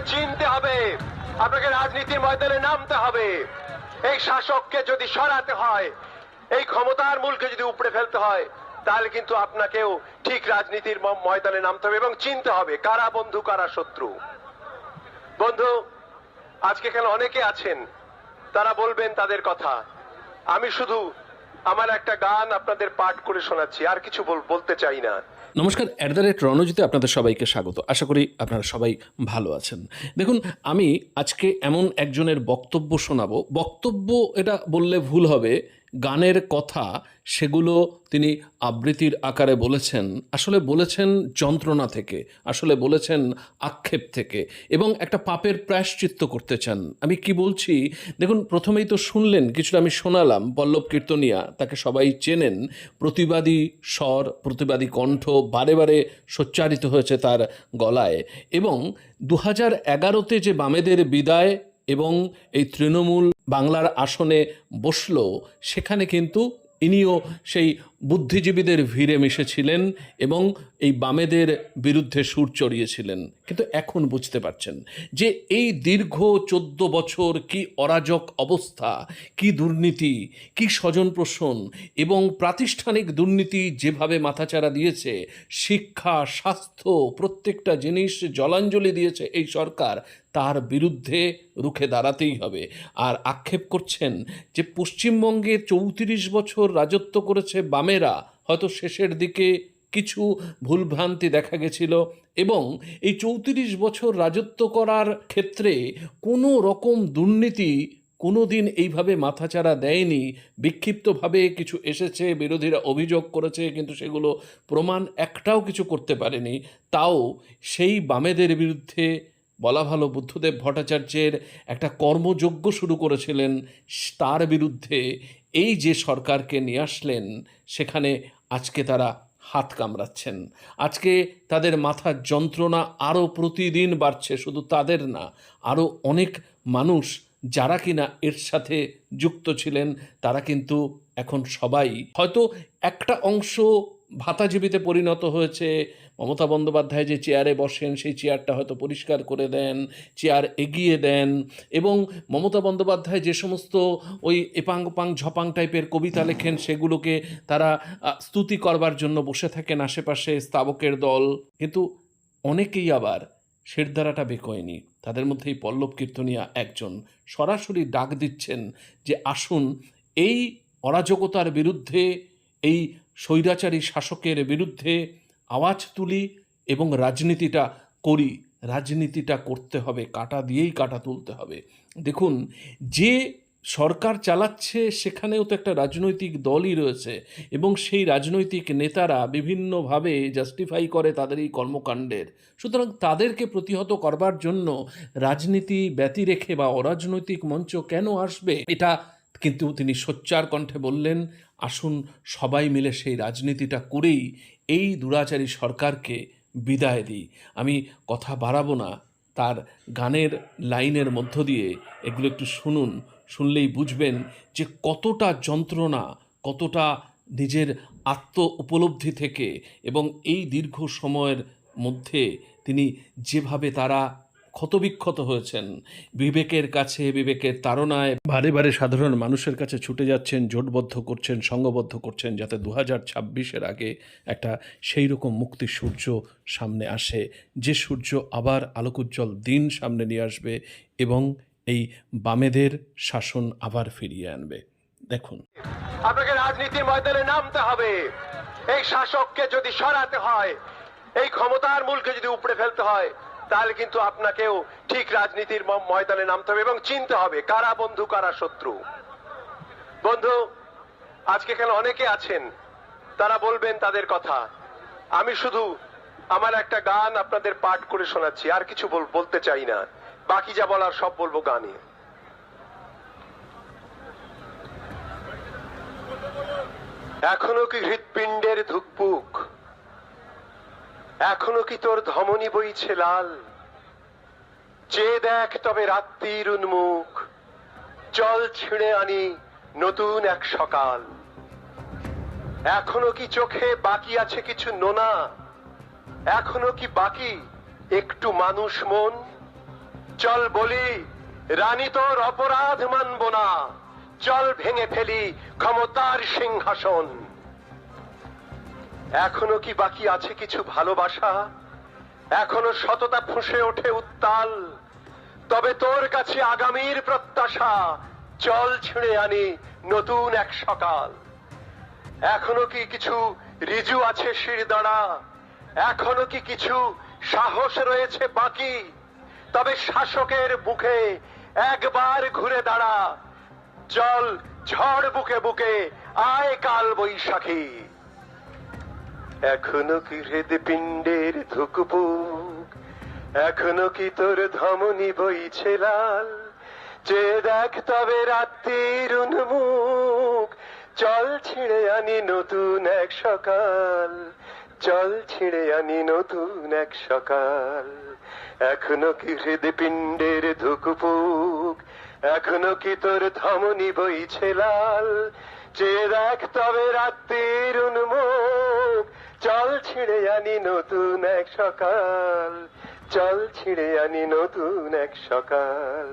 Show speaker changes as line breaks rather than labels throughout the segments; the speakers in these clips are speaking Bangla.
আপনাকে চিনতে হবে। আপনাকে রাজনীতির ময়দানে নামতে হবে। এই শাসককে যদি সরাতে হয়, এই ক্ষমতার মূলকে যদি উপড়ে ফেলতে হয়, তাহলে কিন্তু আপনাকেও ঠিক রাজনীতির ময়দানে নামতে হবে এবং চিনতে হবে কারা বন্ধু, কারা শত্রু। বন্ধু, আজকে এখানে অনেকে আছেন, তারা বলবেন তাদের কথা। আমি শুধু আমার একটা গান আপনাদের পাঠ করে শোনাচ্ছি, আর কিছু বল- বলতে চাই না।
নমস্কার অ্যাট দ্য রেট রণজিতে আপনাদের সবাইকে স্বাগত। আশা করি আপনারা সবাই ভালো আছেন। দেখুন, আমি আজকে এমন একজনের বক্তব্য শোনাবো। বক্তব্য এটা বললে ভুল হবে গানের কথা সেগুলো তিনি আবৃত্তির আকারে বলেছেন। আসলে বলেছেন যন্ত্রণা থেকে, আসলে বলেছেন আক্ষেপ থেকে এবং একটা পাপের প্রায়শ্চিত্ত করতে চান। আমি কি বলছি? দেখুন, প্রথমেই তো শুনলেন, কিছুটা আমি শোনালাম, পল্লব কীর্তনিয়া, তাকে সবাই চেনেন, প্রতিবাদী স্বর, প্রতিবাদী কণ্ঠ বারে বারে সোচ্চারিত হয়েছে তার গলায় এবং দু হাজার এগারোতে যে বামেদের বিদায় এবং এই তৃণমূল বাংলার আসনে বসল সেখানে কিন্তু ইনিও সেই বুদ্ধিজীবীদের ভিড়ে মিশেছিলেন এবং এই বামেদের বিরুদ্ধে সুর চড়িয়েছিলেন। কিন্তু এখন বুঝতে পারছেন যে এই দীর্ঘ চোদ্দ বছর কি অরাজক অবস্থা, কি দুর্নীতি, কি স্বজনপ্রসন এবং প্রাতিষ্ঠানিক দুর্নীতি যেভাবে মাথাচাড়া দিয়েছে, শিক্ষা, স্বাস্থ্য, প্রত্যেকটা জিনিস জলাঞ্জলি দিয়েছে এই সরকার, তার বিরুদ্ধে রুখে দাঁড়াতেই হবে। আর আক্ষেপ করছেন যে পশ্চিমবঙ্গে চৌত্রিশ বছর রাজত্ব করেছে বামেরা হয়তো শেষের দিকে কিছু ভুলভ্রান্তি দেখা গেছিল এবং এই চৌত্রিশ বছর রাজত্ব করার ক্ষেত্রে কোনো রকম দুর্নীতি কোনো দিন এইভাবে মাথাচাড়া দেয়নি। বিক্ষিপ্তভাবে কিছু এসেছে, বিরোধীরা অভিযোগ করেছে, কিন্তু সেগুলো প্রমাণ একটাও কিছু করতে পারেনি। তাও সেই বামেদের বিরুদ্ধে বলা ভালো বুদ্ধদেব ভট্টাচার্যের একটা কর্মযজ্ঞ শুরু করেছিলেন, তার বিরুদ্ধে এই যে সরকারকে নিয়ে আসলেন, সেখানে আজকে তারা হাত কামড়াচ্ছেন। আজকে তাদের মাথার যন্ত্রণা আরও প্রতিদিন বাড়ছে, শুধু তাদের না, আরও অনেক মানুষ যারা কিনা এর সাথে যুক্ত ছিলেন, তারা কিন্তু এখন সবাই। হয়তো একটা অংশ ভাতাজীবীতে পরিণত হয়েছে মমতা বন্দ্যোপাধ্যায় যে চেয়ারে বসেন, সেই চেয়ারটা হয়তো পরিষ্কার করে দেন, চেয়ার এগিয়ে দেন এবং মমতা বন্দ্যোপাধ্যায় যে সমস্ত ওই এপাং পাং ঝপাং টাইপের কবিতা লেখেন, সেগুলোকে তারা স্তুতি করবার জন্য বসে থাকেন আশেপাশে স্তাবকের দল। কিন্তু অনেকেই আবার শেরদারাটা বেকোয়নি। তাদের মধ্যে এই পল্লব কীর্তনিয়া একজন। সরাসরি ডাক দিচ্ছেন যে, আসুন, এই অরাজকতার বিরুদ্ধে, এই স্বৈরাচারী শাসকের বিরুদ্ধে আওয়াজ তুলি এবং রাজনীতিটা করি। রাজনীতিটা করতে হবে, কাটা দিয়েই কাটা তুলতে হবে। দেখুন, যে সরকার চালাচ্ছে সেখানেও তো একটা রাজনৈতিক দলই রয়েছে এবং সেই রাজনৈতিক নেতারা বিভিন্নভাবে জাস্টিফাই করে তাদের এই কর্মকাণ্ডের। সুতরাং তাদেরকে প্রতিহত করবার জন্য রাজনীতি ব্যতি রেখে বা অরাজনৈতিক মঞ্চ কেন আসবে, এটা কিন্তু তিনি সোচ্চার কণ্ঠে বললেন, আসুন সবাই মিলে সেই রাজনীতিটা করেই এই দুরাচারী সরকারকে বিদায় দিই। আমি কথা বাড়াবো না। তার গানের লাইনের মধ্য দিয়ে এগুলো একটু শুনুন। শুনলেই বুঝবেন যে কতটা যন্ত্রণা, কতটা নিজের আত্ম উপলব্ধি থেকে এবং এই দীর্ঘ সময়ের মধ্যে তিনি যেভাবে তারা ক্ষতবিক্ষত হয়েছেন। বিবেকের কাছে বিবেকের তাড়নায় বারে বারে সাধারণ মানুষের কাছে ছুটে যাচ্ছেন জোটবদ্ধ করছেন সংঘবদ্ধ করছেন যাতে দু হাজার ছাব্বিশের আগে একটা সেই রকম মুক্তি সূর্য সামনে আসে। যে সূর্য আবার আলোকোজ্জ্বল দিন সামনে নিয়ে আসবে এবং এই বামেদের শাসন আবার ফিরিয়ে আনবে। দেখুন।
আপনাকে রাজনীতির ময়দানে নামতে হবে। এই শাসককে যদি সরাতে হয় এই ক্ষমতার মূলকে যদি উপড়ে ফেলতে হয় তাহলে কিন্তু আপনাকেও ঠিক রাজনীতির ময়দানে নামতে হবে এবং চিনতে হবে কারা বন্ধু, কারা শত্রু। বন্ধু, আজকে এখানে অনেকে আছেন, তারা বলবেন তাদের কথা। আমি শুধু আমার একটা গান আপনাদের পাঠ করে শোনাচ্ছি, আর কিছু বল- বলতে চাই না। বাকি যা বলার সব বলব গানে। এখনও কি হৃৎপিণ্ডের ধুকপুক? এখনও কি তোর ধমনী বইছে লাল? চেয়ে দেখ তবে রাত্রির উন্মুখ চল ছিঁড়ে আনি নতুন এক সকাল। এখনও কি চোখে বাকি আছে কিছু নোনা? এখনও কি বাকি একটু মানুষ মন? চল বলি, রানী তোর অপরাধ মানব না। চল ভেঙে ফেলি ক্ষমতার সিংহাসন। এখনও কি বাকি আছে কিছু ভালোবাসা? এখনও সততা ফুঁসে ওঠে উত্তাল। তবে তোর কাছে আগামীর প্রত্যাশা, চল ছিঁড়ে আনি নতুন এক সকাল। এখনও কি কিছু রিজু আছে শির দাঁড়া এখনও কি কিছু সাহস রয়েছে বাকি? তবে শাসকের বুকে একবার ঘুরে দাঁড়া। চল ঝড় বুকে বুকে, আয় কাল বৈশাখী। এখনও কি হৃদপিণ্ডের ধুকপুক? এখনও কি তোর ধমনি বইছে লাল? যে দেখ তবে রাত্রির উন্মুখ। চল ছিঁড়ে আনি নতুন এক সকাল। চল ছিঁড়ে আনি নতুন এক সকাল। এখনও কি হৃদপিণ্ডের ধুকপুক? এখনও কি তোর ধমনি বইছে লাল? যে দেখ তবে রাত্রির উন্মুখ। ছিঁড়ে আনি নতুন এক সকাল। চল ছিঁড়ে আনি নতুন এক সকাল।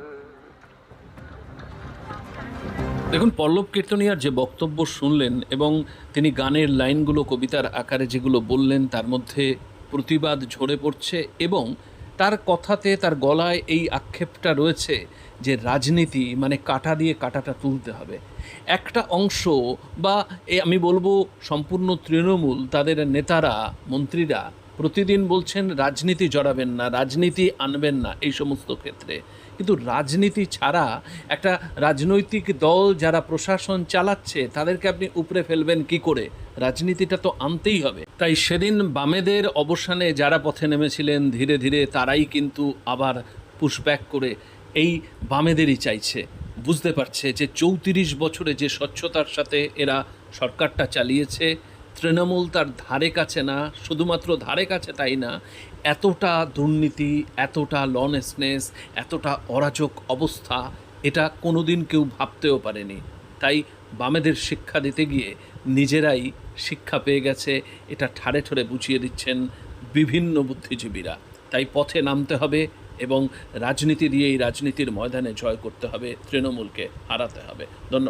দেখুন, পল্লব কীর্তনিয়ার যে বক্তব্য শুনলেন এবং তিনি গানের লাইনগুলো, কবিতার আকারে যেগুলো বললেন, তার মধ্যে প্রতিবাদ ঝরে পড়ছে এবং তার কথাতে, তার গলায় এই আক্ষেপটা রয়েছে যে রাজনীতি মানে কাটা দিয়ে কাটাটা তুলতে হবে। একটা অংশ বা এ আমি বলব সম্পূর্ণ তৃণমূল, তাদের নেতারা, মন্ত্রীরা প্রতিদিন বলছেন, রাজনীতি জড়াবেন না, রাজনীতি আনবেন না, এই সমস্ত ক্ষেত্রে। কিন্তু রাজনীতি ছাড়া একটা রাজনৈতিক দল যারা প্রশাসন চালাচ্ছে, তাদেরকে আপনি উপরে ফেলবেন কি করে? রাজনীতিটা তো আনতেই হবে। তাই সেদিন বামেদের অবসানে যারা পথে নেমেছিলেন, ধীরে ধীরে তারাই কিন্তু আবার পুশব্যাক করে এই বামেদেরই চাইছে। বুঝতে পারছে যে চৌত্রিশ বছরে যে স্বচ্ছতার সাথে এরা সরকারটা চালিয়েছে, তৃণমূল তার ধারে কাছে না, শুধুমাত্র ধারে কাছে তাই না, এতটা দুর্নীতি, এতটা লনেসনেস এতটা অরাজক অবস্থা, এটা কোনোদিন কেউ ভাবতেও পারেনি। তাই বামেদের শিক্ষা দিতে গিয়ে নিজেরাই শিক্ষা পেয়ে গেছে, এটা ঠাড়ে ঠোরে বুঝিয়ে দিচ্ছেন বিভিন্ন বুদ্ধিজীবীরা। তাই পথে নামতে হবে এবং রাজনীতি দিয়েই রাজনীতির ময়দানে জয় করতে হবে তৃণমূলকে হারাতে হবে। ধন্যবাদ।